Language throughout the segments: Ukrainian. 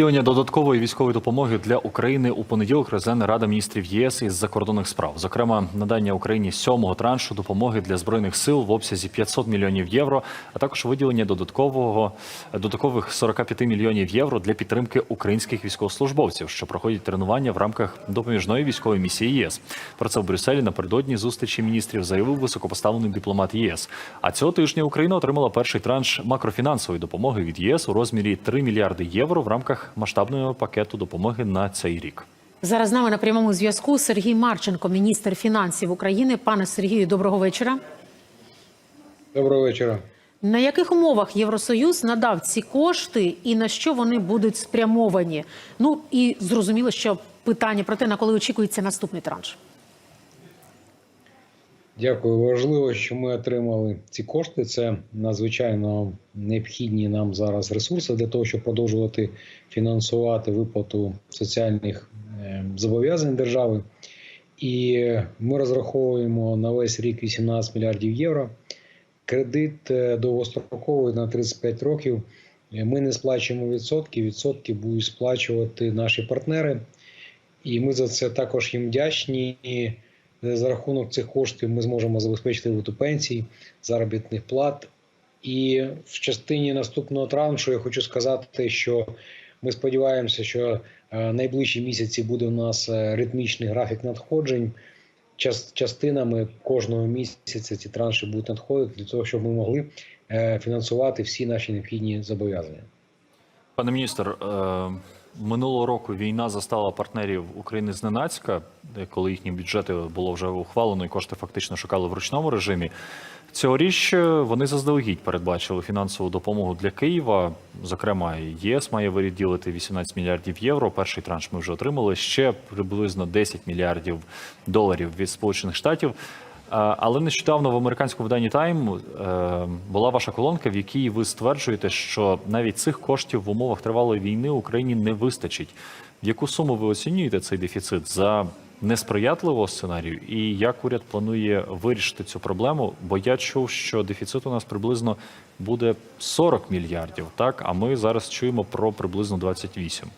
Виділення додаткової військової допомоги для України у понеділок розгляне Рада міністрів єС із закордонних справ. Зокрема, надання Україні сьомого траншу допомоги для збройних сил в обсязі 500 мільйонів євро, а також виділення додаткового додаткових 45 мільйонів євро для підтримки українських військовослужбовців, що проходять тренування в рамках допоміжної військової місії ЄС. Про це в Брюсселі напередодні зустрічі міністрів заявив високопоставлений дипломат ЄС. А цього тижня Україна отримала перший транш макрофінансової допомоги від ЄС у розмірі 3 мільярди євро в рамках масштабного пакету допомоги на цей рік. Зараз з нами на прямому зв'язку Сергій Марченко, міністр фінансів України. Пане Сергію, доброго вечора. Доброго вечора. На яких умовах Євросоюз надав ці кошти і на що вони будуть спрямовані? Ну і зрозуміло, що питання про те, на коли очікується наступний транш. Дякую. Важливо, що ми отримали ці кошти. Це надзвичайно необхідні нам зараз ресурси для того, щоб продовжувати фінансувати виплату соціальних е, зобов'язань держави. І ми розраховуємо на весь рік 18 мільярдів євро. Кредит е, довгостроковий на 35 років. Ми не сплачуємо відсотки. Відсотки будуть сплачувати наші партнери. І ми за це також їм вдячні. І за рахунок цих коштів ми зможемо забезпечити виплату пенсій, заробітних плат. І в частині наступного траншу я хочу сказати, що ми сподіваємося, що е, найближчі місяці буде у нас е, ритмічний графік надходжень. Час- Частинами кожного місяця ці транші будуть надходити для того, щоб ми могли е, фінансувати всі наші необхідні зобов'язання. Пане міністр, е, минулого року війна застала партнерів України зненацька, коли їхні бюджети було вже ухвалено і кошти фактично шукали в ручному режимі. Цьогоріч е, вони заздалегідь передбачили фінансову допомогу для Києва. Зокрема, ЄС має виділити 18 мільярдів євро. Перший транш ми вже отримали. Ще приблизно 10 мільярдів доларів від Сполучених Штатів. Е, Але нещодавно в американському виданні Time е, була ваша колонка, в якій ви стверджуєте, що навіть цих коштів в умовах тривалої війни Україні не вистачить. В яку суму ви оцінюєте цей дефіцит за несприятливого сценарію? І як уряд планує вирішити цю проблему? Бо я чув, що дефіцит у нас приблизно буде 40 мільярдів, так а ми зараз чуємо про приблизно 28.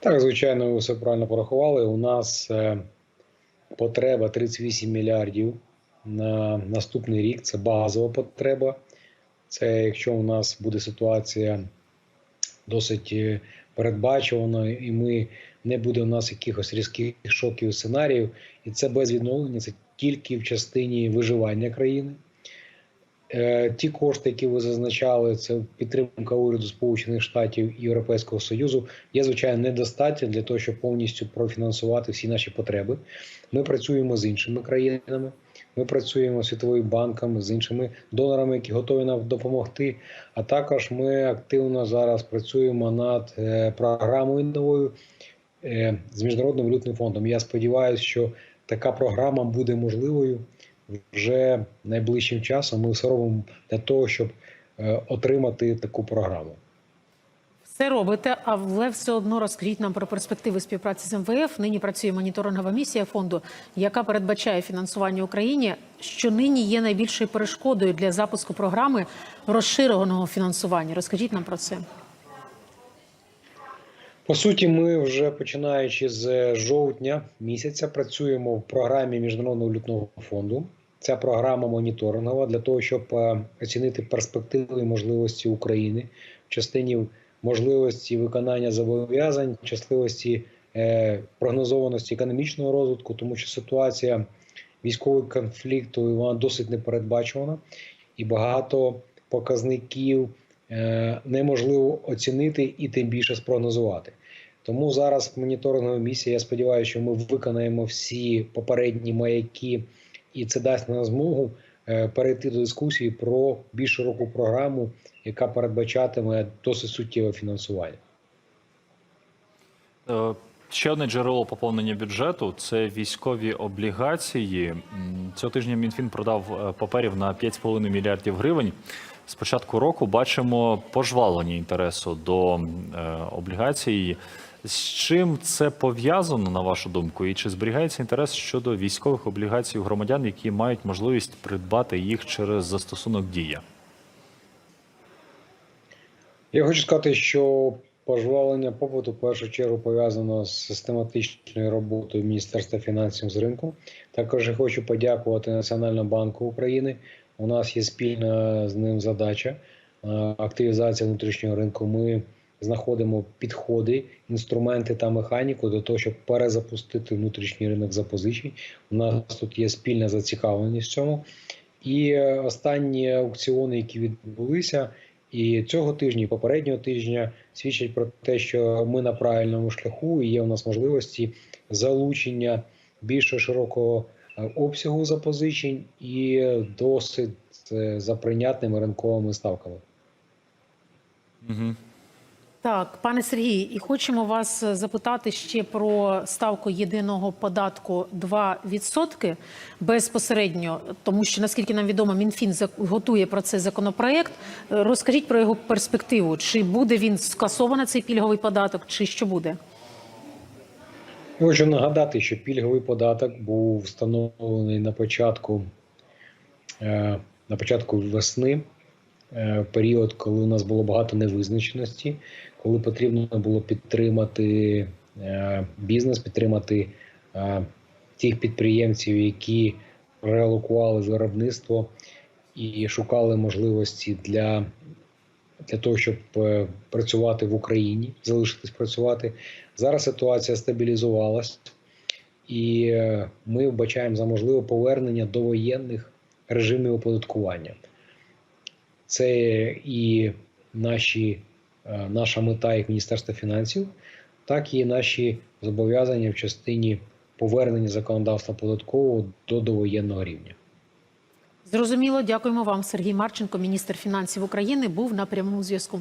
Так, звичайно, ви все правильно порахували. У нас е, потреба 38 мільярдів на наступний рік. Це базова потреба. Це якщо у нас буде ситуація досить е, передбачувана, і ми не буде у нас якихось різких шоків сценаріїв, і це без відновлення, це тільки в частині виживання країни. Е, Ті кошти, які ви зазначали, це підтримка уряду Сполучених Штатів і Європейського Союзу, є звичайно недостатньо для того, щоб повністю профінансувати всі наші потреби. Ми працюємо з іншими країнами. Ми працюємо з світовим банком, з іншими донорами, які готові нам допомогти. А також ми активно зараз працюємо над е, програмою новою е, з міжнародним валютним фондом. Я сподіваюся, що така програма буде можливою вже найближчим часом. Ми все робимо для того, щоб е, отримати таку програму. Все робите, але все одно розкажіть нам про перспективи співпраці з МВФ. Нині працює моніторингова місія фонду, яка передбачає фінансування Україні, що нині є найбільшою перешкодою для запуску програми розширеного фінансування. Розкажіть нам про це. По суті, ми вже починаючи з жовтня місяця працюємо в програмі Міжнародного валютного фонду. Ця програма моніторингова для того, щоб е, оцінити перспективи і можливості України в частині можливості виконання зобов'язань, частливості е, прогнозованості економічного розвитку, тому що ситуація військового конфлікту вона досить непередбачувана і багато показників е, неможливо оцінити і тим більше спрогнозувати. Тому зараз моніторингова місія. Я сподіваюся, що ми виконаємо всі попередні маяки, і це дасть нам змогу е, перейти до дискусії про більш широку програму, яка передбачатиме досить суттєве фінансування. Е, Ще одне джерело поповнення бюджету це військові облігації. Цього тижня Мінфін продав е, паперів на 5,5 мільярдів гривень. З початку року бачимо пожвалення інтересу до облігацій. З чим це пов'язано, на вашу думку, і чи зберігається інтерес щодо військових облігацій громадян, які мають можливість придбати їх через застосунок дія? Я хочу сказати, що пожвавлення попиту в першу чергу пов'язано з систематичною роботою Міністерства фінансів з ринку. Також хочу подякувати Національному банку України. У нас є спільна з ним задача е, активізація внутрішнього ринку. Ми знаходимо підходи, інструменти та механіку до того, щоб перезапустити внутрішній ринок запозичень. У нас тут є спільна зацікавленість в цьому. І е, останні аукціони, які відбулися, і цього тижня, і попереднього тижня, свідчать про те, що ми на правильному шляху, і є у нас можливості залучення більш широкого е, обсягу запозичень і досить е, за прийнятними ринковими ставками. Угу. Так, пане Сергій, і хочемо вас е, запитати ще про ставку єдиного податку 2% безпосередньо, тому що наскільки нам відомо, Мінфін готує про це законопроект. Е, Розкажіть про його перспективу. Чи буде він скасований цей пільговий податок, чи що буде? Хочу нагадати, що пільговий податок був встановлений на початку, е, на початку весни, е, період, коли у нас було багато невизначеності, коли потрібно було підтримати е, бізнес, підтримати е, тих підприємців, які реалокували виробництво і шукали можливості для, для того, щоб працювати в Україні, залишитись працювати. Зараз ситуація стабілізувалась, і ми вбачаємо за можливе повернення до воєнних режимів оподаткування. Це і наші, е, наша мета як Міністерства фінансів, так і наші зобов'язання в частині повернення законодавства податкового до довоєнного рівня. Зрозуміло, дякуємо вам. Сергій Марченко, міністр фінансів України, був на прямому зв'язку.